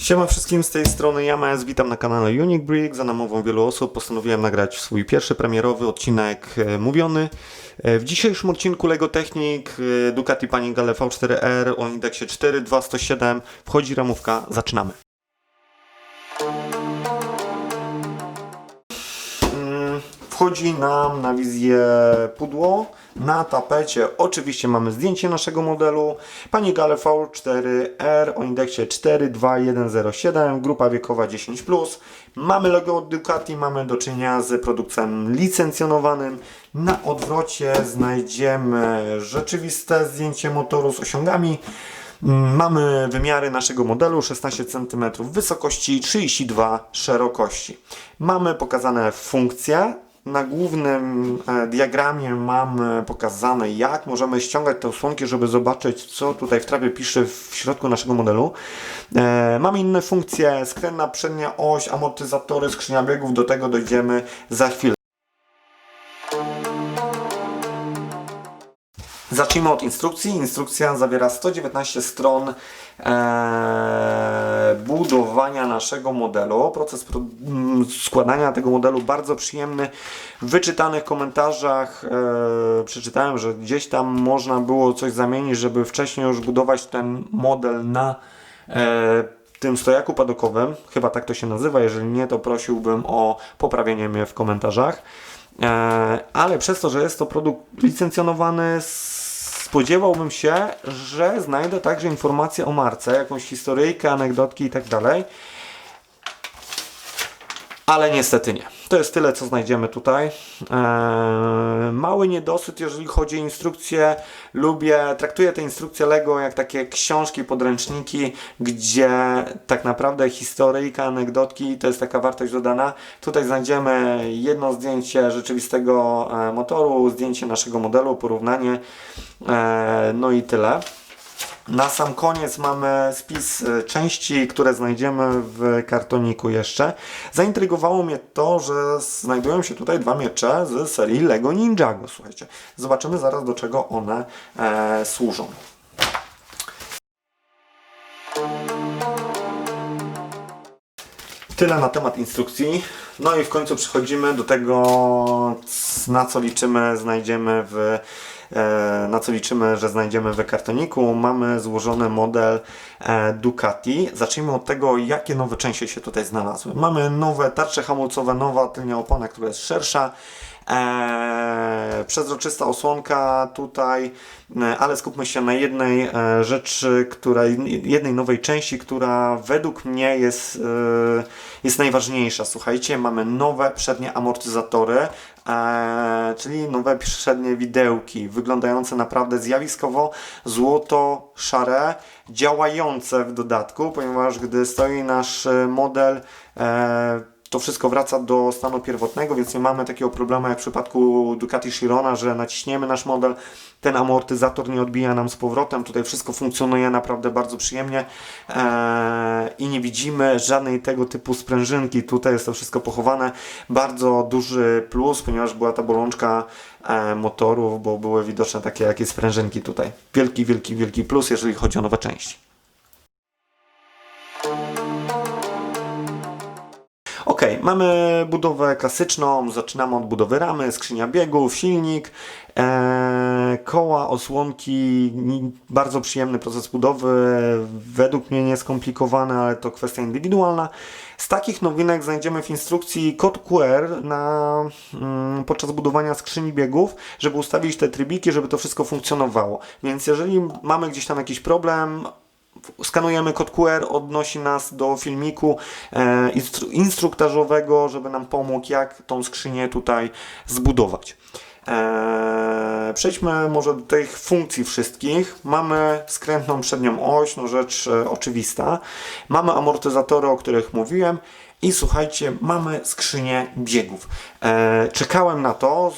Siema wszystkim z tej strony James, witam na kanale Unique Brick. Za namową wielu osób postanowiłem nagrać swój pierwszy premierowy odcinek e, mówiony. E, W dzisiejszym odcinku LEGO Technik e, Ducati Panigale V4R o indeksie 42107 wchodzi ramówka, zaczynamy. Wchodzi nam na wizję pudło. Na tapecie oczywiście mamy zdjęcie naszego modelu. Pani Gale V4R o indeksie 42107, grupa wiekowa 10+. Mamy logo od Ducati, mamy do czynienia z produktem licencjonowanym. Na odwrocie znajdziemy rzeczywiste zdjęcie motoru z osiągami. Mamy wymiary naszego modelu 16 cm wysokości, 32 szerokości. Mamy pokazane funkcje. Na głównym e, diagramie mamy pokazane, jak możemy ściągać te osłonki, żeby zobaczyć, co tutaj w trapie pisze w środku naszego modelu. E, mamy inne funkcje, skrętna przednia oś, amortyzatory, skrzynia biegów, do tego dojdziemy za chwilę. Zacznijmy od instrukcji. Instrukcja zawiera 119 stron e, budowania naszego modelu. Proces składania tego modelu bardzo przyjemny. W wyczytanych komentarzach e, przeczytałem, że gdzieś tam można było coś zamienić, żeby wcześniej już budować ten model na e, tym stojaku padokowym. Chyba tak to się nazywa. Jeżeli nie, to prosiłbym o poprawienie mnie w komentarzach. E, ale przez to, że jest to produkt licencjonowany, spodziewałbym się, że znajdę także informacje o marce, jakąś historyjkę, anegdotki i tak dalej. Ale niestety nie. To jest tyle, co znajdziemy tutaj. Eee, mały niedosyt, jeżeli chodzi o instrukcje. Lubię, traktuję te instrukcje Lego jak takie książki, podręczniki, gdzie tak naprawdę historyjka, anegdotki to jest taka wartość dodana. Tutaj znajdziemy jedno zdjęcie rzeczywistego e, motoru, zdjęcie naszego modelu, porównanie. E, no i tyle. Na sam koniec mamy spis e, części, które znajdziemy w kartoniku jeszcze. Zaintrygowało mnie to, że znajdują się tutaj dwa miecze z serii Lego Ninjago. Słuchajcie, zobaczymy zaraz do czego one e, służą. Tyle na temat instrukcji. No i w końcu przechodzimy do tego, na co liczymy, znajdziemy w, na co liczymy, że znajdziemy w kartoniku. Mamy złożony model e, Ducati. Zacznijmy od tego, jakie nowe części się tutaj znalazły. Mamy nowe tarcze hamulcowe, nowa tylnia opona, która jest szersza. Eee, przezroczysta osłonka tutaj, e, ale skupmy się na jednej e, rzeczy, która, jednej nowej części, która według mnie jest, jest najważniejsza. Słuchajcie, mamy nowe przednie amortyzatory, czyli nowe przednie widełki, wyglądające naprawdę zjawiskowo, złoto-szare, działające w dodatku, ponieważ gdy stoi nasz model, to wszystko wraca do stanu pierwotnego, więc nie mamy takiego problemu jak w przypadku Ducati Chirona, że naciśniemy nasz model, ten amortyzator nie odbija nam z powrotem. Tutaj wszystko funkcjonuje naprawdę bardzo przyjemnie eee, i nie widzimy żadnej tego typu sprężynki. Tutaj jest to wszystko pochowane. Bardzo duży plus, ponieważ była ta bolączka e, motorów, bo były widoczne takie jakieś sprężynki tutaj. Wielki, wielki, wielki plus, jeżeli chodzi o nowe części. Ok, mamy budowę klasyczną, zaczynamy od budowy ramy, skrzynia biegów, silnik, e, koła, osłonki, bardzo przyjemny proces budowy, według mnie nieskomplikowany, ale to kwestia indywidualna. Z takich nowinek znajdziemy w instrukcji kod QR na, mm, podczas budowania skrzyni biegów, żeby ustawić te trybiki, żeby to wszystko funkcjonowało. Więc jeżeli mamy gdzieś tam jakiś problem, skanujemy kod QR, odnosi nas do filmiku e, instru- instruktażowego, żeby nam pomógł, jak tą skrzynię tutaj zbudować. E, przejdźmy może do tych funkcji wszystkich. Mamy skrętną przednią oś, no rzecz e, oczywista. Mamy amortyzatory, o których mówiłem. I słuchajcie, mamy skrzynię biegów. Czekałem na to,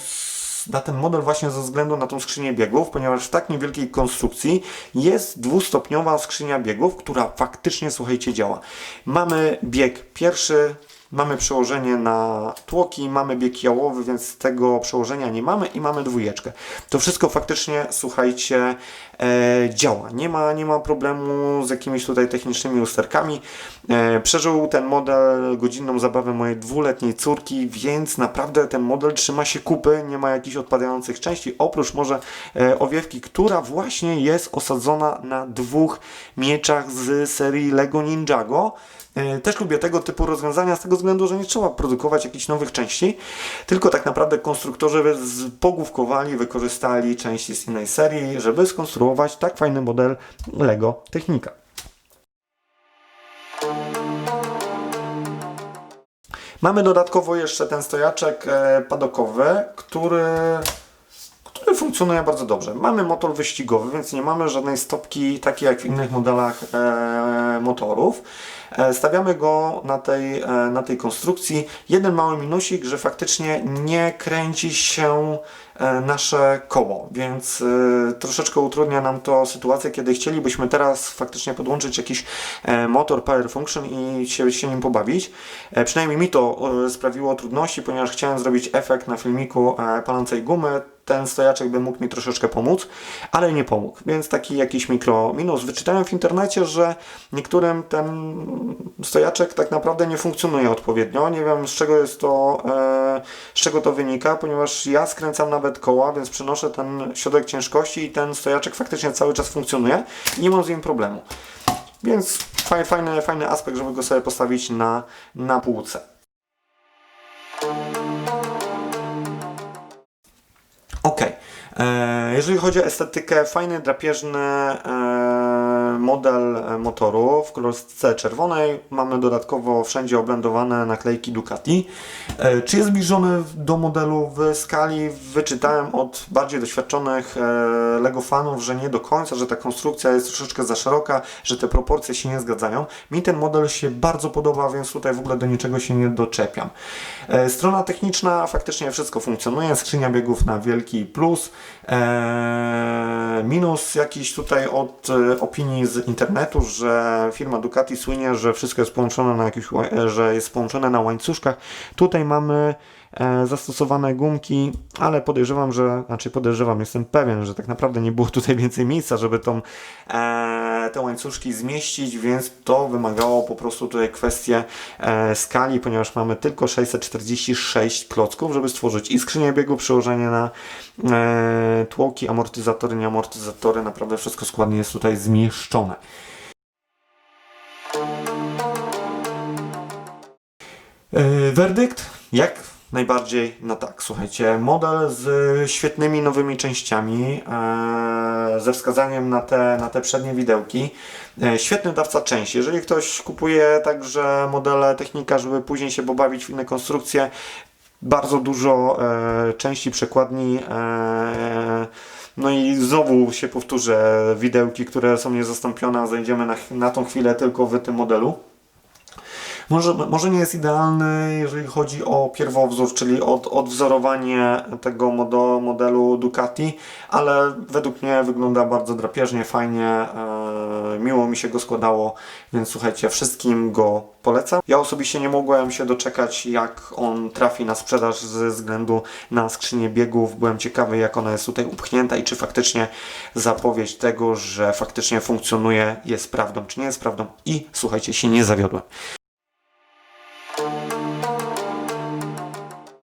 na ten model właśnie ze względu na tą skrzynię biegów, ponieważ w tak niewielkiej konstrukcji jest dwustopniowa skrzynia biegów, która faktycznie, słuchajcie, działa. Mamy bieg pierwszy, mamy przełożenie na tłoki, mamy bieg jałowy, więc tego przełożenia nie mamy i mamy dwójeczkę. To wszystko faktycznie, słuchajcie, e, działa. Nie ma, nie ma problemu z jakimiś tutaj technicznymi usterkami. E, przeżył ten model godzinną zabawę mojej dwuletniej córki, więc naprawdę ten model trzyma się kupy, nie ma jakichś odpadających części, oprócz może e, owiewki, która właśnie jest osadzona na dwóch mieczach z serii Lego Ninjago. E, Też lubię tego typu rozwiązania z tego względu, że nie trzeba produkować jakichś nowych części, tylko tak naprawdę konstruktorzy pogłówkowali, wykorzystali części z innej serii, żeby skonstruować tak fajny model Lego Technika. Mamy dodatkowo jeszcze ten stojaczek e, padokowy, który, który funkcjonuje bardzo dobrze. Mamy motor wyścigowy, więc nie mamy żadnej stopki takiej jak w innych modelach e, motorów. E, Stawiamy go na tej, e, na tej konstrukcji. Jeden mały minusik, że faktycznie nie kręci się e, nasze koło, więc troszeczkę utrudnia nam to sytuację, kiedy chcielibyśmy teraz faktycznie podłączyć jakiś motor Power Function i się, się nim pobawić. Przynajmniej mi to sprawiło trudności, ponieważ chciałem zrobić efekt na filmiku palącej gumy. Ten stojaczek by mógł mi troszeczkę pomóc, ale nie pomógł, więc taki jakiś mikro minus. Wyczytałem w internecie, że niektórym ten stojaczek tak naprawdę nie funkcjonuje odpowiednio. Nie wiem z czego jest to, e, z czego to wynika, ponieważ ja skręcam nawet koła, więc przenoszę ten środek ciężkości i ten stojaczek faktycznie cały czas funkcjonuje nie mam z nim problemu. Więc faj, fajny, fajny aspekt, żeby go sobie postawić na, na półce. Ok. E, jeżeli chodzi o estetykę, fajny, drapieżny e, model e, motoru w kolorce czerwonej. Mamy dodatkowo wszędzie oblendowane naklejki Ducati. E, czy jest zbliżony do modelu w skali? Wyczytałem od bardziej doświadczonych e, Lego fanów, że nie do końca, że ta konstrukcja jest troszeczkę za szeroka, że te proporcje się nie zgadzają. Mi ten model się bardzo podoba, więc tutaj w ogóle do niczego się nie doczepiam. Strona techniczna, faktycznie wszystko funkcjonuje. Skrzynia biegów na wielki plus. Minus jakiś tutaj od e, z internetu, że firma Ducati słynie, że wszystko jest połączone na jakiś, ła- że jest połączone na łańcuszkach. Tutaj mamy e, zastosowane gumki, ale podejrzewam, że, znaczy podejrzewam, jestem pewien, że tak naprawdę nie było tutaj więcej miejsca, żeby tą, e, te łańcuszki zmieścić, więc to wymagało po prostu tutaj kwestię e, skali, ponieważ mamy tylko 646 klocków, żeby stworzyć i skrzynię biegu, przełożenie na e, tłoki, amortyzatory, nie amortyzatory, naprawdę wszystko składnie jest tutaj zmieszczone. E, Werdykt? Jak najbardziej na tak. Słuchajcie, model z świetnymi nowymi częściami, e, ze wskazaniem na te, na te przednie widełki. E, świetny dawca części. Jeżeli ktoś kupuje także modele technika, żeby później się pobawić w inne konstrukcje, bardzo dużo e, części przekładni. No i znowu się powtórzę, widełki, które są niezastąpione, a zajdziemy na, na tą chwilę tylko w tym modelu. Może, może nie jest idealny, jeżeli chodzi o pierwowzór, czyli od, odwzorowanie tego modo, modelu Ducati, ale według mnie wygląda bardzo drapieżnie, fajnie, e, miło mi się go składało, więc słuchajcie, wszystkim go polecam. Ja osobiście nie mogłem się doczekać, jak on trafi na sprzedaż ze względu na skrzynię biegów. Byłem ciekawy, jak ona jest tutaj upchnięta i czy faktycznie zapowiedź tego, że faktycznie funkcjonuje, jest prawdą, czy nie jest prawdą. I słuchajcie, się nie zawiodłem.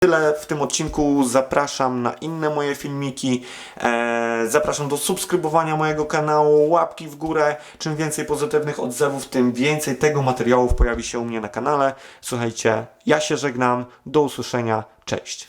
Tyle w tym odcinku. Zapraszam na inne moje filmiki. E, zapraszam do subskrybowania mojego kanału, łapki w górę. Czym więcej pozytywnych odzewów, tym więcej tego materiałów pojawi się u mnie na kanale. Słuchajcie, ja się żegnam. Do usłyszenia. Cześć.